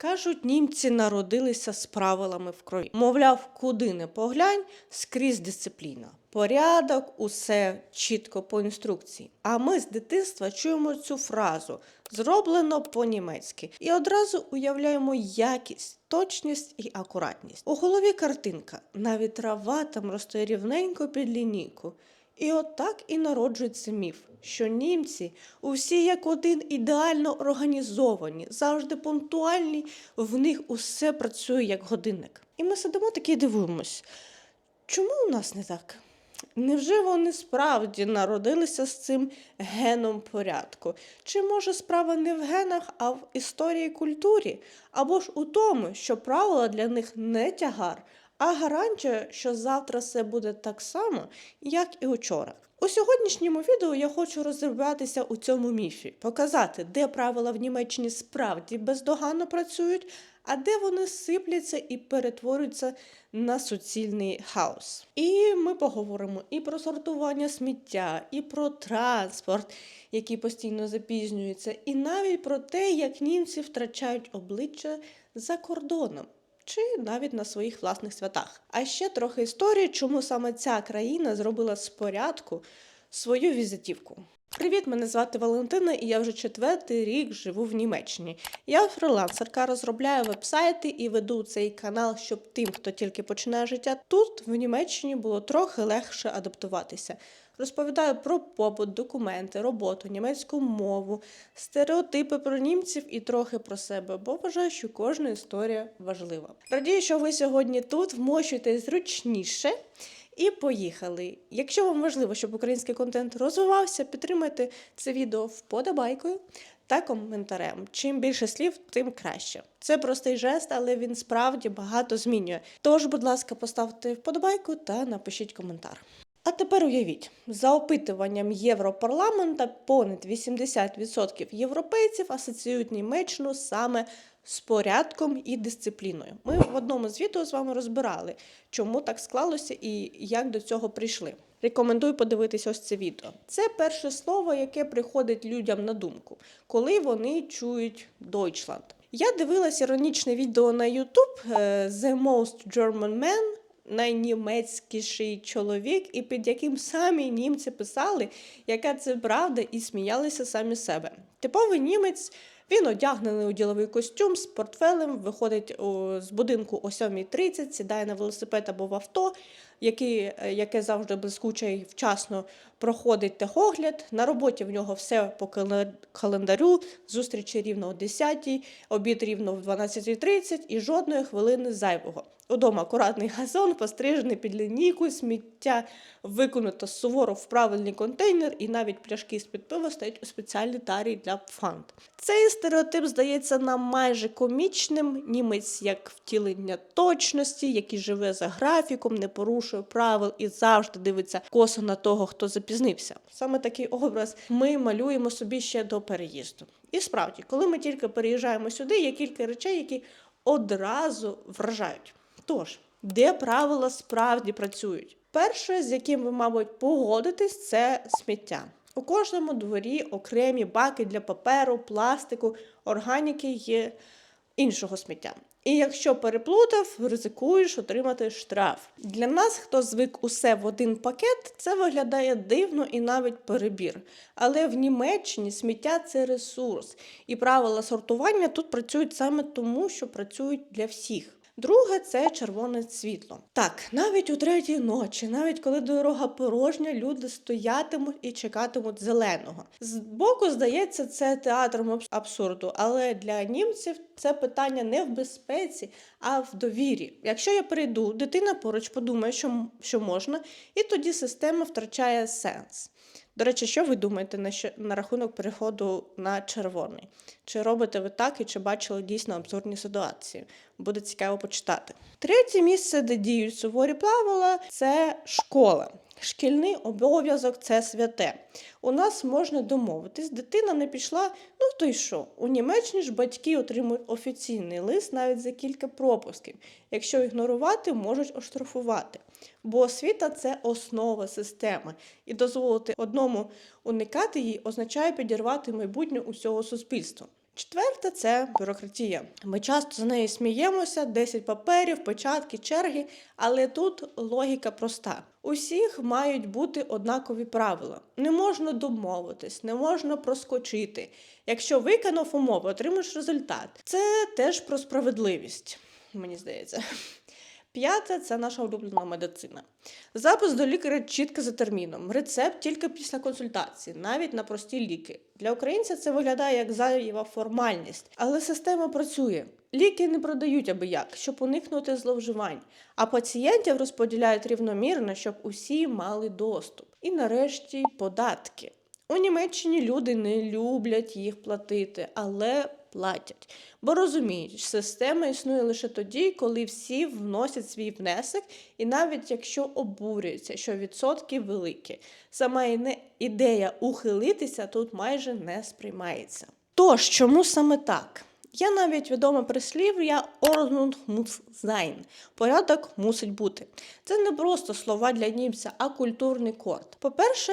Кажуть, німці народилися з правилами в крові. Мовляв, куди не поглянь, скрізь дисципліна. Порядок, усе чітко по інструкції. А ми з дитинства чуємо цю фразу зроблено по-німецьки і одразу уявляємо якість, точність і акуратність. У голові картинка, навіть трава там росте рівненько під лінійку. І отак і народжується міф, що німці усі як один ідеально організовані, завжди пунктуальні, в них усе працює як годинник. І ми сидимо такі і дивуємось, чому у нас не так? Невже вони справді народилися з цим геном порядку? Чи може справа не в генах, а в історії культурі? Або ж у тому, що правила для них не тягар, а гарантія, що завтра все буде так само, як і учора. У сьогоднішньому відео я хочу розібратися у цьому міфі, показати, де правила в Німеччині справді бездоганно працюють, а де вони сипляться і перетворюються на суцільний хаос. І ми поговоримо і про сортування сміття, і про транспорт, який постійно запізнюється, і навіть про те, як німці втрачають обличчя за кордоном. Чи навіть на своїх власних святах. А ще трохи історії, чому саме ця країна зробила з порядку свою візитівку. Привіт, мене звати Валентина, і я вже четвертий рік живу в Німеччині. Я фрилансерка, розробляю вебсайти і веду цей канал, щоб тим, хто тільки починає життя тут, в Німеччині було трохи легше адаптуватися. Розповідаю про побут, документи, роботу, німецьку мову, стереотипи про німців і трохи про себе, бо вважаю, що кожна історія важлива. Радію, що ви сьогодні тут вмощуєтесь зручніше. І поїхали. Якщо вам важливо, щоб український контент розвивався, підтримайте це відео вподобайкою та коментарем. Чим більше слів, тим краще. Це простий жест, але він справді багато змінює. Тож, будь ласка, поставте вподобайку та напишіть коментар. А тепер уявіть, за опитуванням Європарламента понад 80% європейців асоціюють Німеччину саме з порядком і дисципліною. Ми в одному з відео з вами розбирали, чому так склалося і як до цього прийшли. Рекомендую подивитися ось це відео. Це перше слово, яке приходить людям на думку, коли вони чують Deutschland. Я дивилася іронічне відео на YouTube е, The Most German Man найнімецькіший чоловік, і під яким самі німці писали, яка це правда, і сміялися самі себе. Типовий німець. Він одягнений у діловий костюм з портфелем, виходить у, з будинку о 7.30, сідає на велосипед або в авто, який, яке завжди блискуче і вчасно проходить техогляд. На роботі в нього все по календарю, зустрічі рівно о 10, обід рівно в 12.30 і жодної хвилини зайвого. Удома акуратний газон, пострижений під лінійку, сміття виконано суворо в правильний контейнер, і навіть пляшки з-під пива стоять у спеціальній тарі для фант. Цей стереотип здається нам майже комічним. Німець як втілення точності, який живе за графіком, не порушує правил і завжди дивиться косо на того, хто запізнився. Саме такий образ ми малюємо собі ще до переїзду. І справді, коли ми тільки переїжджаємо сюди, є кілька речей, які одразу вражають. Тож, де правила справді працюють? Перше, з яким ви, мабуть, погодитесь, це сміття. У кожному дворі окремі баки для паперу, пластику, органіки є іншого сміття. І якщо переплутав, ризикуєш отримати штраф. Для нас, хто звик усе в один пакет, це виглядає дивно і навіть перебір. Але в Німеччині сміття це ресурс, і правила сортування тут працюють саме тому, що працюють для всіх. Друге це червоне світло. Так, навіть у третій ночі, навіть коли дорога порожня, люди стоятимуть і чекатимуть зеленого. Збоку здається, це театром абсурду, але для німців це питання не в безпеці, а в довірі. Якщо я прийду, дитина поруч подумає, що, що можна, і тоді система втрачає сенс. До речі, що ви думаєте на що на рахунок переходу на червоний? Чи робите ви так і чи бачили дійсно абсурдні ситуації? Буде цікаво почитати. Третє місце, де діють суворі правила, це школа. Шкільний обов'язок це святе. У нас можна домовитись, дитина не пішла, ну то й що? У Німеччині ж батьки отримують офіційний лист навіть за кілька пропусків. Якщо ігнорувати, можуть оштрафувати. Бо освіта це основа системи, і дозволити одному уникати її означає підірвати майбутнє усього суспільства. Четверте це бюрократія. Ми часто з нею сміємося, 10 паперів, печатки, черги, але тут логіка проста. Усіх мають бути однакові правила. Не можна домовитись, не можна проскочити. Якщо виконав умови, отримаєш результат. Це теж про справедливість, мені здається. П'яте це наша улюблена медицина. Запис до лікаря чітко за терміном. Рецепт тільки після консультації, навіть на прості ліки. Для українця це виглядає як зайва формальність, але система працює. Ліки не продають аби як, щоб уникнути зловживань, а пацієнтів розподіляють рівномірно, щоб усі мали доступ. І нарешті податки. У Німеччині люди не люблять їх платити, але платять. Бо розуміють, система існує лише тоді, коли всі вносять свій внесок, і навіть якщо обурюються, що відсотки великі. Сама ідея ухилитися тут майже не сприймається. Тож, чому саме так? Є навіть відоме прислів'я Ordnung muss sein. Порядок мусить бути. Це не просто слова для німця, а культурний код. По-перше,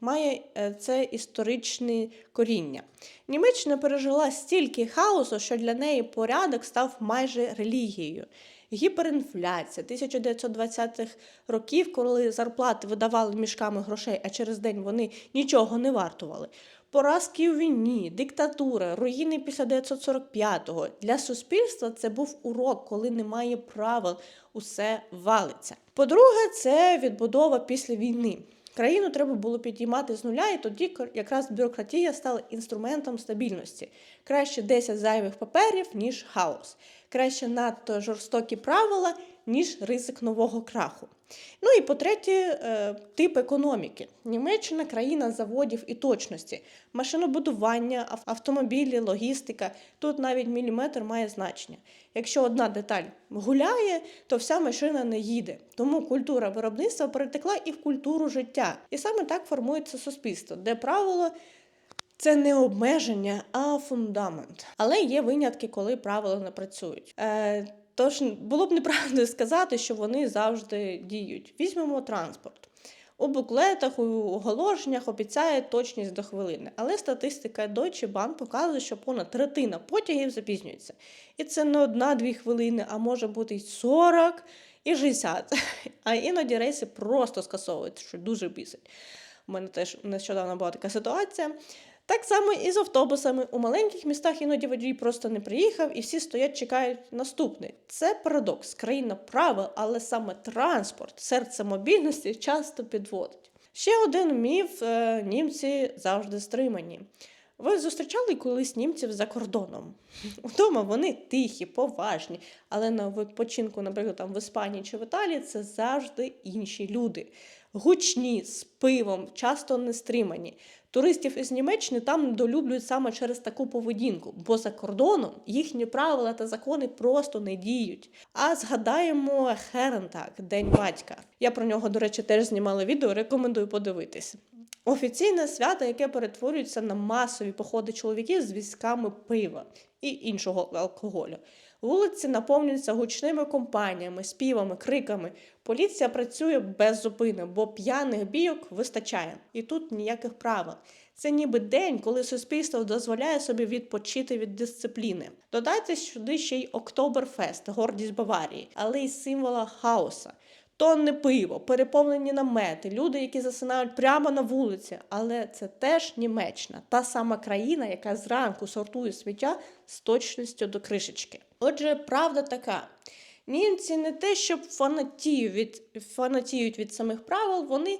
має е, це історичне коріння. Німеччина пережила стільки хаосу, що для неї порядок став майже релігією. Гіперінфляція 1920-х років, коли зарплати видавали мішками грошей, а через день вони нічого не вартували. Поразки у війні, диктатура, руїни після 945-го. Для суспільства це був урок, коли немає правил, усе валиться. По-друге, це відбудова після війни. Країну треба було підіймати з нуля, і тоді якраз бюрократія стала інструментом стабільності. Краще 10 зайвих паперів, ніж хаос. Краще надто жорстокі правила, ніж ризик нового краху. Ну і по-третє, е, тип економіки. Німеччина країна заводів і точності, машинобудування, автомобілі, логістика. Тут навіть міліметр має значення. Якщо одна деталь гуляє, то вся машина не їде. Тому культура виробництва перетекла і в культуру життя. І саме так формується суспільство, де правило це не обмеження, а фундамент. Але є винятки, коли правила не працюють. Е, тож було б неправильно сказати, що вони завжди діють. Візьмемо транспорт. У буклетах, у оголошеннях обіцяє точність до хвилини, але статистика Deutsche Bank показує, що понад третина потягів запізнюється. І це не одна-дві хвилини, а може бути й 40 і 60. А іноді рейси просто скасовують, що дуже бісить. У мене теж нещодавно була така ситуація. Так само і з автобусами. У маленьких містах іноді водій просто не приїхав, і всі стоять, чекають наступний. Це парадокс, країна правил, але саме транспорт, серце мобільності часто підводить. Ще один міф: е, німці завжди стримані. Ви зустрічали колись німців за кордоном? Вдома вони тихі, поважні, але на відпочинку, наприклад, там в Іспанії чи в Італії, це завжди інші люди. Гучні, з пивом, часто не стримані. Туристів із Німеччини там недолюблюють саме через таку поведінку, бо за кордоном їхні правила та закони просто не діють. А згадаємо Херентак, День батька. Я про нього, до речі, теж знімала відео, рекомендую подивитись. Офіційне свято, яке перетворюється на масові походи чоловіків з візками пива і іншого алкоголю. Вулиці наповнюються гучними компаніями, співами, криками. Поліція працює без зупини, бо п'яних бійок вистачає. І тут ніяких правил. Це ніби день, коли суспільство дозволяє собі відпочити від дисципліни. Додайте сюди ще й Октоберфест, гордість Баварії, але й символа хаоса. Тонне пиво, переповнені намети, люди, які засинають прямо на вулиці. Але це теж Німеччина, та сама країна, яка зранку сортує сміття з точністю до кришечки. Отже, правда така. Німці не те, щоб фанатіють від, фанатіють від самих правил, вони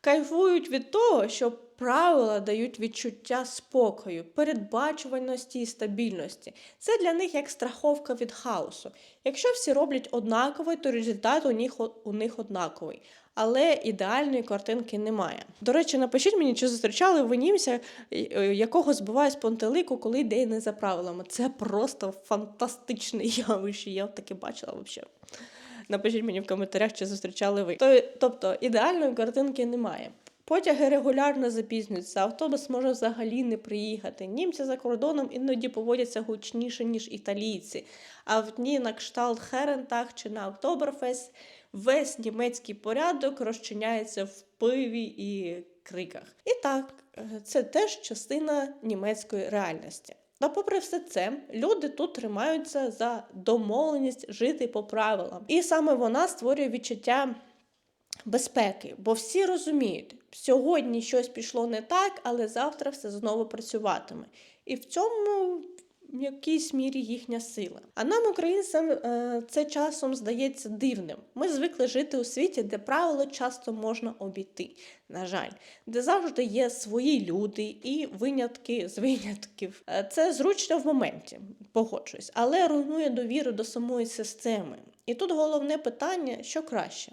кайфують від того, що правила дають відчуття спокою, передбачуваності і стабільності. Це для них як страховка від хаосу. Якщо всі роблять однаково, то результат у них, у них однаковий. Але ідеальної картинки немає. До речі, напишіть мені, чи зустрічали ви німця, е, якого збиває з пантелику, коли йде не за правилами. Це просто фантастичне явище. Я таке бачила взагалі. Напишіть мені в коментарях, чи зустрічали ви. Тобто ідеальної картинки немає. Потяги регулярно запізнюються, автобус може взагалі не приїхати. Німці за кордоном іноді поводяться гучніше, ніж італійці. А в дні на кшталт Херентах чи на Октоберфест весь німецький порядок розчиняється в пиві і криках. І так, е, це теж частина німецької реальності. Та попри все це, люди тут тримаються за домовленість жити по правилам. І саме вона створює відчуття безпеки, бо всі розуміють, сьогодні щось пішло не так, але завтра все знову працюватиме. І в цьому в якійсь мірі їхня сила. А нам, українцям, е, це часом здається дивним. Ми звикли жити у світі, де правила часто можна обійти. На жаль, де завжди є свої люди і винятки з винятків. Е, Це зручно в моменті, погоджуюсь, але руйнує довіру до самої системи. І тут головне питання: що краще?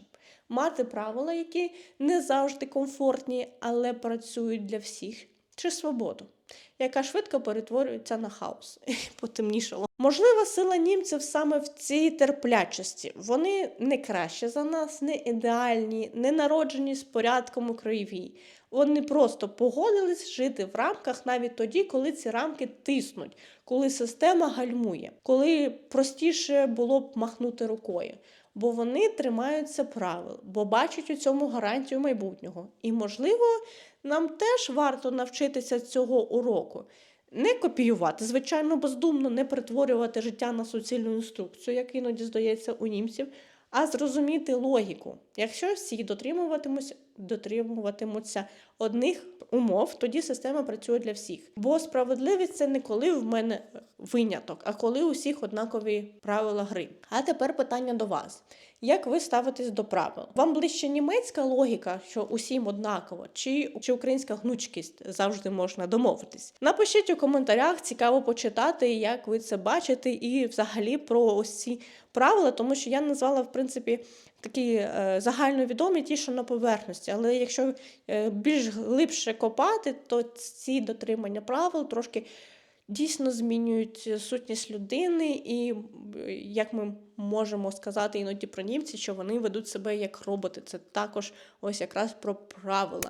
Мати правила, які не завжди комфортні, але працюють для всіх, чи свободу, яка швидко перетворюється на хаос і потемнішало. Можлива сила німців саме в цій терплячості. Вони не краще за нас, не ідеальні, не народжені з порядком у крові. Вони просто погодились жити в рамках навіть тоді, коли ці рамки тиснуть, коли система гальмує, коли простіше було б махнути рукою. Бо вони тримаються правил, бо бачать у цьому гарантію майбутнього. І, можливо, нам теж варто навчитися цього уроку. Не копіювати, звичайно, бездумно не перетворювати життя на суцільну інструкцію, як іноді здається у німців, а зрозуміти логіку. Якщо всі дотримуватимуться, одних умов, тоді система працює для всіх. Бо справедливість це не коли в мене виняток, а коли у всіх однакові правила гри. А тепер питання до вас. Як ви ставитесь до правил? Вам ближче німецька логіка, що усім однаково, чи, чи українська гнучкість завжди можна домовитись? Напишіть у коментарях, цікаво почитати, як ви це бачите, і взагалі про ось ці правила, тому що я назвала, в принципі, такі е, загальновідомі, ті, що на поверхності. Але якщо е, більш глибше копати, то ці дотримання правил трошки дійсно змінюють сутність людини, і як ми можемо сказати іноді про німців, що вони ведуть себе як роботи. Це також ось якраз про правила.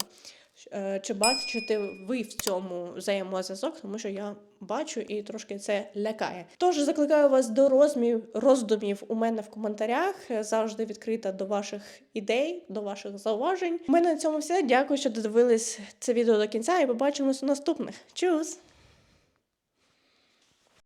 Е, Чи бачите ви в цьому взаємозв'язок, тому що я бачу і трошки це лякає. Тож закликаю вас до розмів, роздумів у мене в коментарях. Завжди відкрита до ваших ідей, до ваших зауважень. У мене на цьому все. Дякую, що додивились це відео до кінця, і побачимось у наступних. Чус!